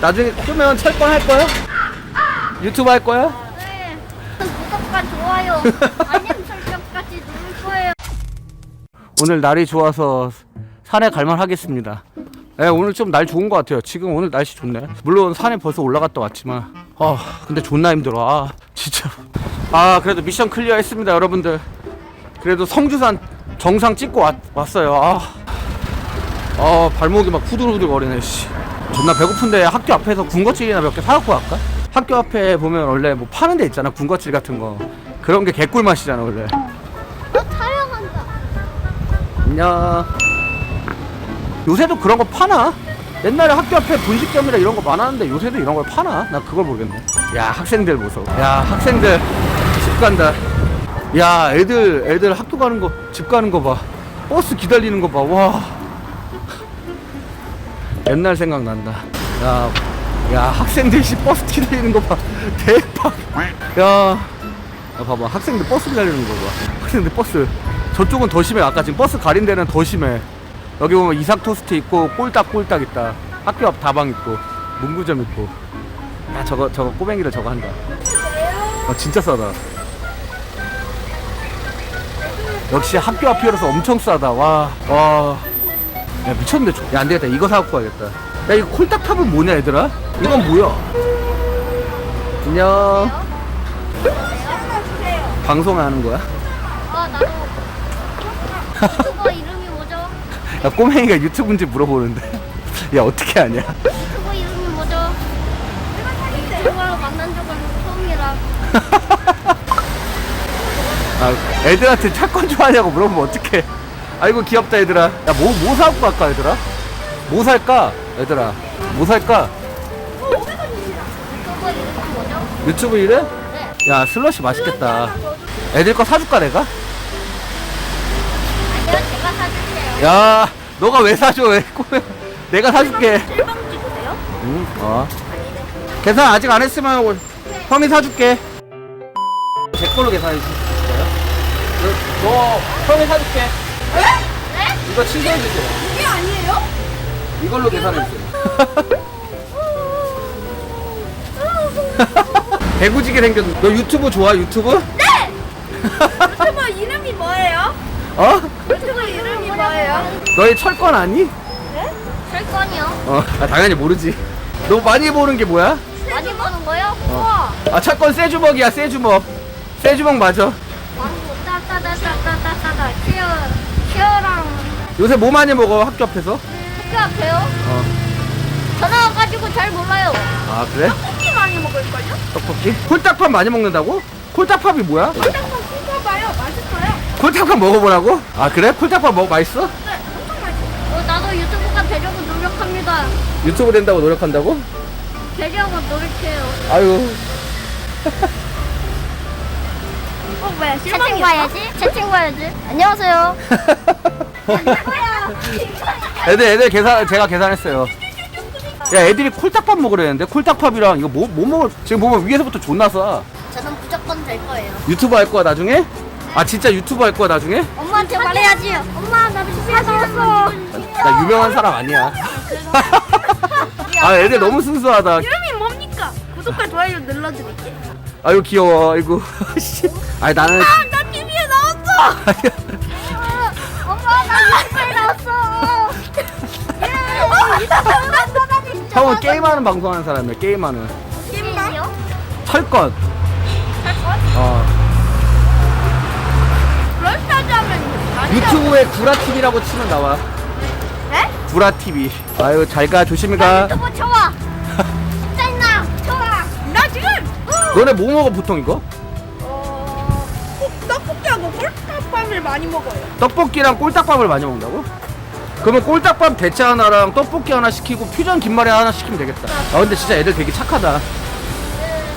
나중에 끄면 철권 할 거야? 유튜브 할 거야? 네. 구독과 좋아요, 알림 설정까지 누를 거예요. 오늘 날이 좋아서 산에 갈만 하겠습니다. 네, 오늘 좀 날 좋은 것 같아요. 지금 오늘 날씨 좋네. 물론 산에 벌써 올라갔다 왔지만, 아, 근데 존나 힘들어. 아, 진짜. 아, 그래도 미션 클리어 했습니다, 여러분들. 그래도 성주산 정상 찍고 왔, 왔어요. 아, 아, 발목이 막 후들후들 거리네, 씨. 존나 배고픈데 학교 앞에서 군것질이나 몇 개 사갖고 갈까? 학교 앞에 보면 원래 뭐 파는 데 있잖아, 군것질 같은 거. 그런 게 개꿀 맛이잖아, 원래. 어, 촬영한다. 안녕. 요새도 그런 거 파나? 옛날에 학교 앞에 분식점이라 이런 거 많았는데 요새도 이런 걸 파나? 나 그걸 모르겠네. 야 학생들 보소. 야 학생들 집 간다. 야 애들 애들 학교 가는 거 집 가는 거 봐. 버스 기다리는 거 봐. 와. 옛날 생각난다. 야, 야 학생들 씨 버스 기다리는 거 봐. 대박. 야, 야 봐봐 학생들 버스 기다리는 거 봐. 학생들 버스. 저쪽은 더 심해. 아까 지금 버스 가린 데는 더 심해. 여기 보면 이삭 토스트 있고 꼴딱꼴딱 있다. 학교 앞 다방 있고 문구점 있고. 야 저거 저거 꼬맹이를 저거 한다. 아 진짜 싸다. 역시 학교 앞이라서 엄청 싸다. 와, 와. 야 미쳤는데. 저- 야 안되겠다. 이거 사갖고 가야겠다. 야 이거 콜딱탑은 뭐냐 얘들아? 이건 뭐야? 안녕. 방송하는 거야? 아, 나도. 유튜버 이름이 뭐죠? 야 꼬맹이가 유튜브인지 물어보는데. 야 어떻게 아냐? 유튜버 이름이 뭐죠? 유튜버로 만난 적은 처음이라. 아, 애들한테 차권 좋아하냐고 물어보면 어떡해. 아이고, 귀엽다, 얘들아. 야, 뭐, 뭐 사갖고 갈까, 얘들아? 뭐 살까? 얘들아. 뭐 살까? 유튜브? 네. 야, 슬러시 맛있겠다. 애들 거 사줄까, 내가? 제가 사줄게요. 야, 너가 왜 사줘, 왜? 내가 사줄게. 1방 찍으세요? 응, 어. 계산 아직 안 했으면 형이 사줄게. 제 걸로 계산해 주세요. 너, 너 형이 사줄게. 네? 이거 친구해 주세요. 이게 아니에요? 이걸로 계산해 주세요. 개구지게 생겼는데. 너 유튜브 좋아, 유튜브? 네! 유튜버 이름이 뭐예요? 어? 유튜버 이름이 뭐예요? 너의 철권 아니? 네? 철권이요. 어, 아, 당연히 모르지. 너 많이 보는 게 뭐야? 많이 보는 거요? 어. 아, 철권 쇠주먹이야, 쇠주먹. 쇠주먹 맞아. 왕고 따따따따따따따 티어 티어랑 요새 뭐 많이 먹어, 학교 앞에서? 학교 앞에요? 어. 전화 와가지고 잘 몰라요. 아, 그래? 떡볶이 많이 먹을걸요? 떡볶이? 콜딱밥 많이 먹는다고? 콜딱밥이 뭐야? 콜딱밥 씹어봐요. 맛있어요. 콜딱밥 먹어보라고? 아, 그래? 콜딱밥 먹어 맛있어? 네, 엄청 맛있어요. 어, 나도 유튜브가 되려고 노력합니다. 유튜브 된다고 노력한다고? 되려고 노력해요. 아유. 어, 왜? 채팅 봐야지. 채팅 봐야지. 안녕하세요. 애들 애들 계산 제가 계산했어요. 야 애들이 콜딱밥 먹으려는데 콜딱밥이랑 이거 뭐뭐 먹을 지금 보면 위에서부터 존나 싸. 저는 무조건 될 거예요. 유튜브 할 거야 나중에? 아 진짜 유튜브 할 거야 나중에? 엄마한테 말해야지. 엄마 나 집에 나왔어. 나 유명한 사람 아니야. 아 애들 너무 순수하다. 이름이 뭡니까? 구독과 좋아요 눌러드릴게. 아유 귀여워. 아이고. 씨. 아니 나는 나 TV에 나왔어. 엄마 나 TV에 나왔어. 형은 게임하는 방송하는 사람이야. 게임하는. 게임이요? 철권. 철권? 어. 하면 유튜브에 구라 TV라고 치면 나와. 네? 구라 TV. 아유 잘가 조심히 가. 유튜브 쳐와. 너네 뭐 먹어 보통 이거? 어, 떡볶이하고 꼴떡밥을 많이 먹어요. 떡볶이랑 꼴딱밥을 많이 먹는다고? 그러면 꼴딱밥 대체 하나랑 떡볶이 하나 시키고 퓨전 김말이 하나 시키면 되겠다. 아 근데 진짜 애들 되게 착하다.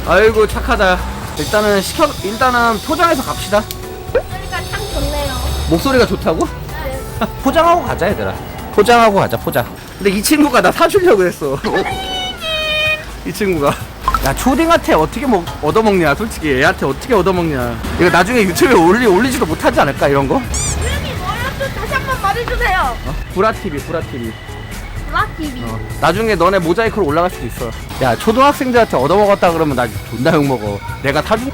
아이고 착하다. 일단은 시켜 일단은 포장해서 갑시다. 소리가 참 좋네요. 목소리가 좋다고? 포장하고 가자 얘들아. 포장하고 가자 포장. 근데 이 친구가 나 사주려고 했어. 이 친구가. 야 초딩한테 어떻게 먹 얻어먹냐 솔직히 애한테 어떻게 얻어먹냐 이거 나중에 유튜브에 올리 올리지도 못하지 않을까 이런 거? 이름이 뭐였죠? 다시 한 번 말해주세요. 어? 구라 TV 구라 TV 몰라 TV. 어, 나중에 너네 모자이크로 올라갈 수도 있어. 야 초등학생들한테 얻어먹었다 그러면 나 존나 욕먹어. 내가 사준.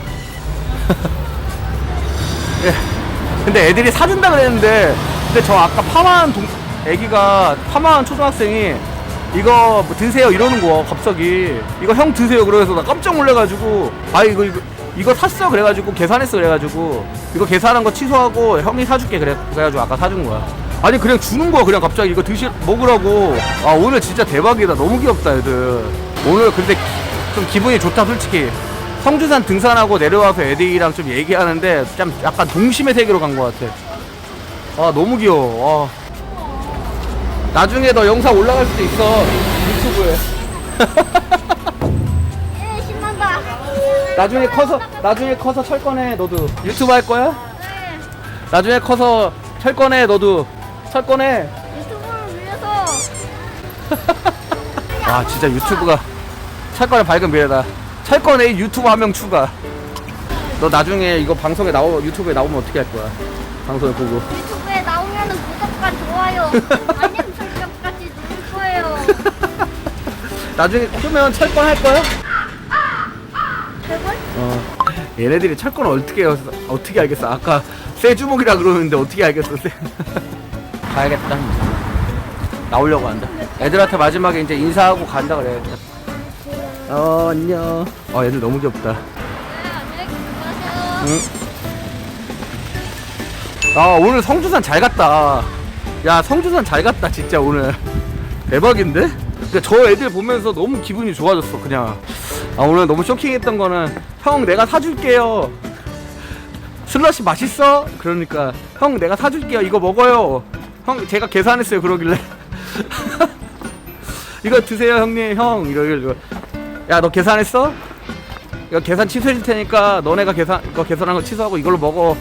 예. 근데 애들이 사준다 그랬는데 근데 저 아까 파마한 동 애기가 파마한 초등학생이 이거 뭐 드세요 이러는 거 갑자기. 이거 형 드세요 그래서 나 깜짝 놀래가지고 아 이거 이거 이거 샀어. 그래가지고 계산했어. 그래가지고 이거 계산한 거 취소하고 형이 사줄게. 그래 그래가지고 아까 사준 거야. 아니 그냥 주는 거야. 그냥 갑자기 이거 드시 먹으라고. 아 오늘 진짜 대박이다. 너무 귀엽다 애들. 오늘 근데 좀 기분이 좋다 솔직히. 성주산 등산하고 내려와서 애들이랑 좀 얘기하는데 좀 약간 동심의 세계로 간 것 같아. 아 너무 귀여워. 아. 나중에 너 영상 올라갈 수도 있어 유튜브에 예 신난다. 나중에 커서 나중에 커서 철권해 너도 유튜브 할 거야? 네. 나중에 커서 철권해 너도 철권해 유튜브를 위해서. 아 진짜 유튜브가 철권의 밝은 미래다 철권에 유튜브 한 명 추가 너 나중에 이거 방송에 나오 유튜브에 나오면 어떻게 할 거야 방송에 보고 유튜브에 나오면은 구독과 좋아요, 알림 나중에 크면 철권 할 거야? 제발? 어 얘네들이 철권 어떻게 알- 어떻게 알겠어 아까 쇠주먹이라 그러는데 어떻게 알겠어 쇠 가야겠다 나오려고 한다 애들한테 마지막에 이제 인사하고 간다 그래 어 안녕 어 애들 너무 귀엽다 네. 응. 아 오늘 성주산 잘 갔다 야 성주산 잘 갔다 진짜 오늘 대박인데? 그러니까 저 애들 보면서 너무 기분이 좋아졌어 그냥. 아 오늘 너무 쇼킹했던 거는 형 내가 사줄게요. 슬러시 맛있어? 그러니까 형 내가 사줄게요. 이거 먹어요. 형 제가 계산했어요 그러길래. 이거 드세요 형님. 형 이러길래 야 너 계산했어? 이거 계산 취소해 줄 테니까 너네가 계산 이거 계산한 거 취소하고 이걸로 먹어.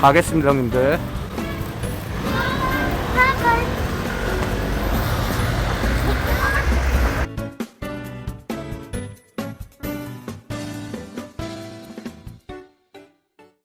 가겠습니다 형님들